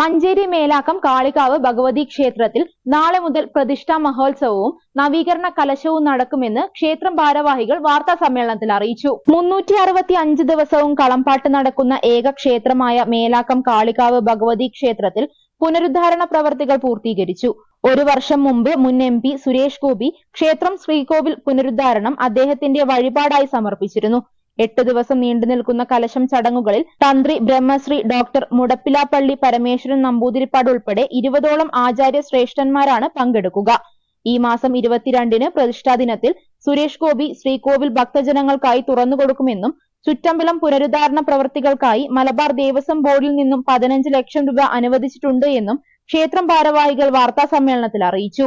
മഞ്ചേരി മേലാക്കം കാളികാവ് ഭഗവതി ക്ഷേത്രത്തിൽ നാളെ മുതൽ പ്രതിഷ്ഠാ മഹോത്സവവും നവീകരണ കലശവും നടക്കുമെന്ന് ക്ഷേത്രം ഭാരവാഹികൾ വാർത്താ സമ്മേളനത്തിൽ അറിയിച്ചു. മുന്നൂറ്റി അറുപത്തി അഞ്ച് ദിവസവും കളംപാട്ട് നടക്കുന്ന ഏക ക്ഷേത്രമായ മേലാക്കം കാളികാവ് ഭഗവതി ക്ഷേത്രത്തിൽ പുനരുദ്ധാരണ പ്രവർത്തികൾ പൂർത്തീകരിച്ചു. ഒരു വർഷം മുമ്പ് മുൻ എം പി സുരേഷ് ഗോപി ക്ഷേത്രം ശ്രീകോവിൽ പുനരുദ്ധാരണം അദ്ദേഹത്തിന്റെ വഴിപാടായി സമർപ്പിച്ചിരുന്നു. എട്ട് ദിവസം നീണ്ടു നിൽക്കുന്ന കലശം ചടങ്ങുകളിൽ തന്ത്രി ബ്രഹ്മശ്രീ ഡോക്ടർ മുടപ്പിലാപ്പള്ളി പരമേശ്വരൻ നമ്പൂതിരിപ്പാട് ഉൾപ്പെടെ ഇരുപതോളം ആചാര്യ ശ്രേഷ്ഠന്മാരാണ് പങ്കെടുക്കുക. ഈ മാസം ഇരുപത്തിരണ്ടിന് പ്രതിഷ്ഠാ ദിനത്തിൽ സുരേഷ് ഗോപി ശ്രീകോവിൽ ഭക്തജനങ്ങൾക്കായി തുറന്നുകൊടുക്കുമെന്നും ചുറ്റമ്പലം പുനരുദ്ധാരണ പ്രവർത്തികൾക്കായി മലബാർ ദേവസ്വം ബോർഡിൽ നിന്നും പതിനഞ്ച് ലക്ഷം രൂപ അനുവദിച്ചിട്ടുണ്ട് എന്നും ക്ഷേത്രം ഭാരവാഹികൾ വാർത്താ സമ്മേളനത്തിൽ അറിയിച്ചു.